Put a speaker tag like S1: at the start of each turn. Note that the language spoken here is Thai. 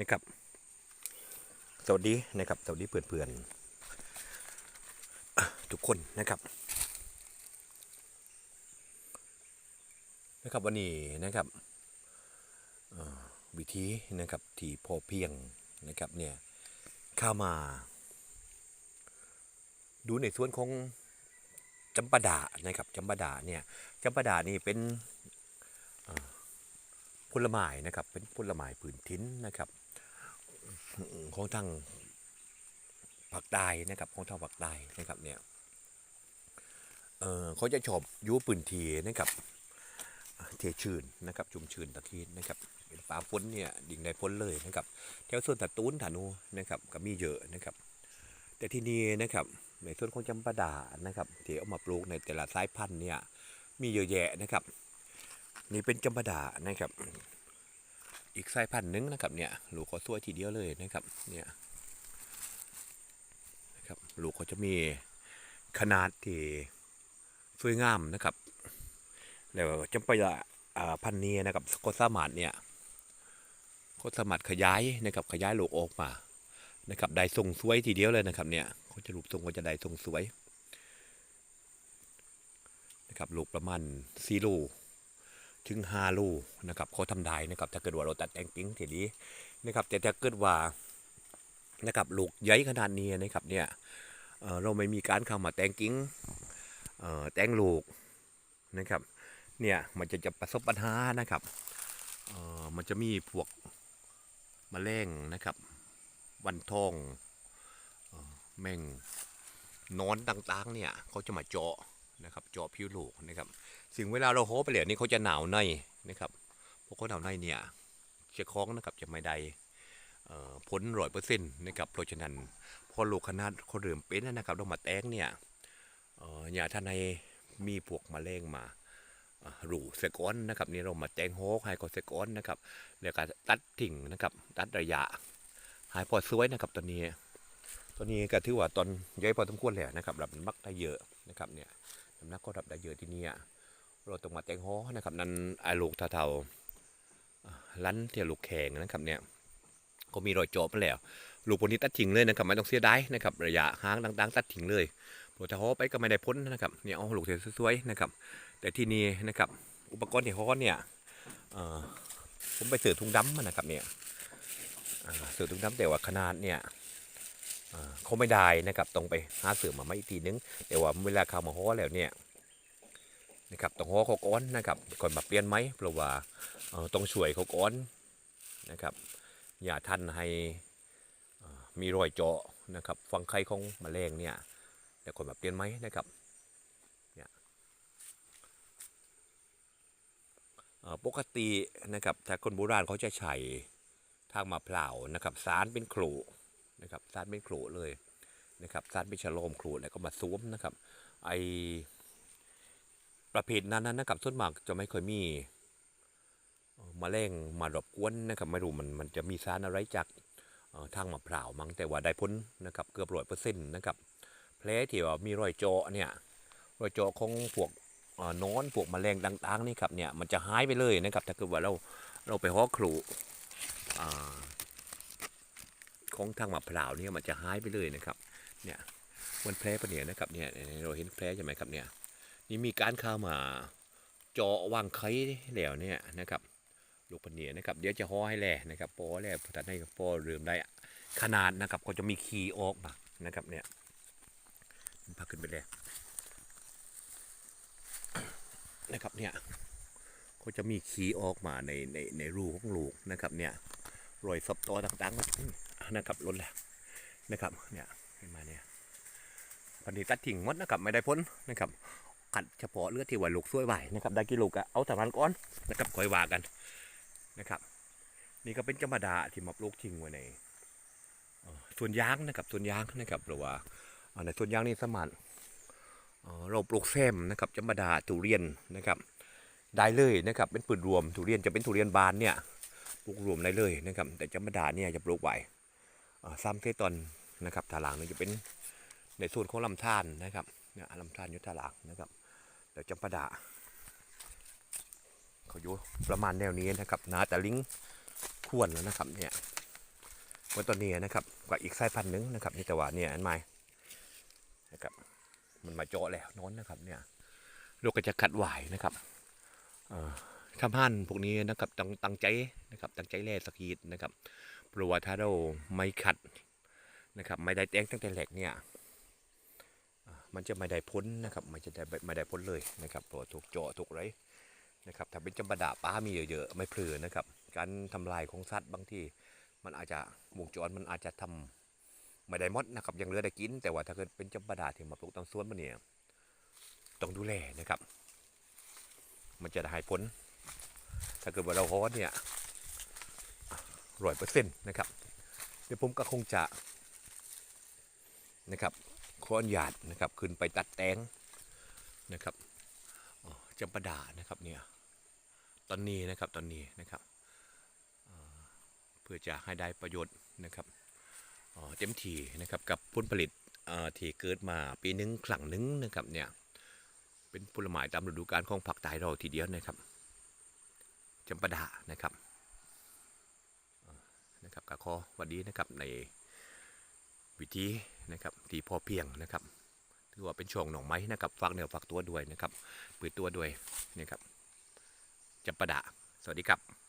S1: นะครับ สวัสดีนะครับ สวัสดีเพื่อนๆทุกคนนะครับ นะครับวันนี้นะครับวิธีนะครับที่พอเพียงนะครับเนี่ยเข้ามา ดูในส่วนของจำปาดานะครับจำปาดาเนี่ยจำปาดานี่เป็นผลไม้นะครับเป็นผลไม้พื้นถิ่นนะครับ ของทางผักใต้นะครับของทางผักใต้นะครับเนี่ยเออเขาจะชอบยูปืนทีนะครับเทชื่นนะครับจุ่มชื่นตะคีนะครับเป็นป่าฝนเนี่ยดิ่งในพ้นเลยนะครับแถวส่วนตะตูนถานูนะครับก็มีเยอะนะครับ แต่ที่นี่นะครับในส่วนของจำปาดานะครับที่เอามาปลูกในแต่ละสายพันธุ์เนี่ยมีเยอะแยะนะครับ นี่เป็นจำปาดานะครับ อีกสายพันธุ์หนึงนะครับเนี่ยลูกเขาสวยทีเดียวเลยนะครับเนี่ยนะครับลูกเขาจะมีขนาดที่สวยงามนะครับแล้วจำปาดาอ่าพันธุ์นี้นะครับก็สามารถเนี่ยก็สามารถขยายนะครับขยายลูกออกมานะครับได้ทรงสวยทีเดียวเลยนะครับเนี่ยเขาจะรูปทรงก็จะได้ทรงสวยนะครับลูกประมาณสี่ลูก ถึงห้าลูนะครับเขาทำได้นะครับถ้าเกิดว่าเราตัดแต่งปิ้งทีนี้นะครับแต่ถ้าเกิดว่านะครับลูกใหญ่ขนาดนี้นะครับเนี่ยเเราไม่มีการเข้ามาแต่งกิ้งแต่งลูกนะครับเนี่ยมันจะจะประสบปัญหานะครับมันจะมีพวกแมลงนะครับวันทองอแมงนอนต่างๆเนี่ยเขาจะมาเจาะ นะครับเจาะผิวลูกนะครับสิ่งเวลาเราโฮไปเหลียวนี่เขาจะหนาวในนะครับพวกเขาหนาวในเนี่ยเชื้อคล้องนะครับจะไม่ได้ผลร้อยเปอร์เซ็นต์นะครับเพราะฉะนั้นพอลูกขนาดเขาเริ่มเป็นนะครับเรามาแตงเนี่ยอย่าท่านในมีพวกมะเร็งมาอ่ารูเสก้อนนะครับนี่เรามาแตงโฮกให้เขาเสก้อนนะครับแล้วก็ตัดถิ่งนะครับตัดระยะหายพอสวยนะครับตอนนี้ตอนนี้ก็ถือว่าตอนใหญ่พอสมควรแล้วนะครับรับมักได้เยอะนะครับเนี่ยำนักก็รับได้เยอะที่นี่อะเราต้องมาแต่งฮ้อนะครับนั่นไอ้ลูกเท่าๆอ่าลันที่ยลูกแข็งนะครับเนี่ยก็มีรอยจาะไปแล้ว ลูกพวกนี้ตัดทิ้งเลยนะครับไม่ต้องเสียดายนะครับระยะห่างต่างๆ ตัดทิ้งเลยพอถ้าฮ้อไปก็ไม่ได้พ้นนะครับเนี่ยเอาลูกสวยๆนะครับ แต่ที่นี่นะครับอุปกรณ์ที่ฮ้อเนี่ยผมไปเสือถุงดำมานะครับเนี่ยเสือถุงดำแต่ว่าขนาดเนี่ย เขาไม่ได้นะครับต้องไปหาเสือมาไม่อีกทีนึงแต่ว่าเวลาเข้ามาฮ้อแล้วเนี่ยนะครับต้องฮ้อเขาก้อนนะครับก่อนมาเปลี่ยนไหมเพราะว่าต้องช่วยเขาก้อนนะครับอย่าทันให้มีรอยเจาะนะครับฟังไข่ของมแมลงเนี่ยแต่ก่อนมาเปลี่ยนไหมนะครับเนี่ยปกตินะครับถ้าคนโบราณเขาจะใช้ทางมาเปล่านะครับสารเป็นโขล นะครับสารเป็นโขลเลยนะครับสารเป็นฉโลมครูแล้วก็มาสวมนะครับไอประเภทนั้นนะครับส่วนมากจะไม่ค่อยมีเอ่อแมลงมารบกวนนะครับไม่รู้มันมันจะมีสารอะไรจากทางมะพร้าวมั้งแต่ว่าได้พ้นนะครับเกือบร้อยเปอร์เซ็นต์นะครับแผลที่ว่ามีรอยเจาะเนี่ยรอยเจาะของพวกเอ่อนอนพวกแมลงต่างๆนี่ครับเนี่ยมันจะหายไปเลยนะครับถ้าเกิดว่าเราเราไปฮ้อครูอ่า ของทางมะพร้าวเนี่ยมันจะหายไปเลยนะครับ เนี่ยมันแผลปะเนี่ยนะครับเนี่ยเราเห็นแผลใช่ไหมครับเนี่ยนี่มีการเข้ามาเจาะวางไข่แล้วเนี่ยนะครับลูกปะเนี่ยนะครับเดี๋ยวจะห่อให้แลนะครับปอแลตัดให้ปอเริ่มได้ขนาดนะครับก็จะมีขีออกมานะครับเนี่ยพักขึ้นไปเลยนะครับเนี่ยก็จะมีขีออกมาในในในรูของลูกนะครับเนี่ยรอยซับตอต่างๆ นะครับล้นแล้วนะครับเนี่ยขึ้นมาเนี่ยพันธุ์ตัดทิ้งหมดนะครับไม่ได้พ้นนะครับกัดเฉพาะเลือดที่ว่าลูกสวยไหวนะครับได้กิโลกอะเอาแต่มันก้อนนะครับคอยว่ากันนะครับ นี่ก็เป็นธรรมดาที่มาปลูกทิ้งไว้ในเอ่วนยางนะครับส่วนยางนะครับหรือว่าในส่วนยางนี่สมานเอ่อเราปลูกแซมนะครับธรรมดาทุเรียนนะครับ ได้เลยนะครับเป็นปืนรวมทุเรียนจะเป็นทุเรียนบานเนี่ยปลูกรวมได้เลยนะครับ แต่ธรรมดาเนี่ยจะปลูกไหวเอ่อ ซ้ำเทตอนนะครับถาลังเนี่ยจะเป็นในส่วนของลำธารนะครับเนี่ยลำธารยู่ถาหลังนะครับเดี๋ยวจำปาดาเขาอยู่ประมาณแนวนี้นะครับนาแต่ลิงควรแล้วนะครับเนี่ยเหมื่อนตอนนี้นะครับกว่าอีกสายพันธุ์หนึงนะครับนี่แต่ว่าเนี่ยอันใหม่นะครับมันมาเจาะแล้วน้นนะครับเนี่ยลูกก็จะขัดไหวนะครับเอ่อทำหันพวกนี้นะครับตั้งตังใจนะครับตั้งใจแล่สกีดนะครับ ราะว่าถ้าเราไม่ขัดนะครับ ไม่ได้แต้งตั้งแต่แรกเนี่ยมันจะไม่ได้พ้นนะครับมันจะได้ไม่ได้พ้นเลยนะครับเพราะว่าถูกเจาะถูกไรนะครับถ้าเป็นจำปาดาป้ามีเยอะๆไม่เพลือนะครับ การทำลายของสัตว์บางทีมันอาจจะวงจรมันอาจจะทำไม่ได้มดนะครับยังเหลือได้กิน แต่ว่าถ้าเกิดเป็นจำปาดาที่มาปลูกตามสวนมันเนี่ยต้องดูแลนะครับ มันจะได้ผลถ้าเกิดว่าเราฮอดเนี่ย ร้อยเปอร์เซ็นต์นะครับ เดี๋ยวผมก็คงจะนะครับขออนุญาตนะครับขึ้นไปตัดแตงนะครับจำปาดานะครับเนี่ยตอนนี้นะครับตอนนี้นะครับเพื่อจะให้ได้ประโยชน์นะครับเต็มที่นะครับกับผลผลิตที่เกิดมาปีหนึงครั้งหนึงนะครับเนี่ยเป็นผลไม้ตามฤดูกาลของภาคใต้เราทีเดียวนะครับจำปาดานะครับ นะครับก็ขอวัดดีนะครับในวิธีนะครับที่พอเพียงนะครับถือว่าเป็นช่วงหนองไม้นะครับฝากเนื้อฝากตัวด้วยนะครับปืดตัวด้วยนะครับจำปะดาสวัสดีครับ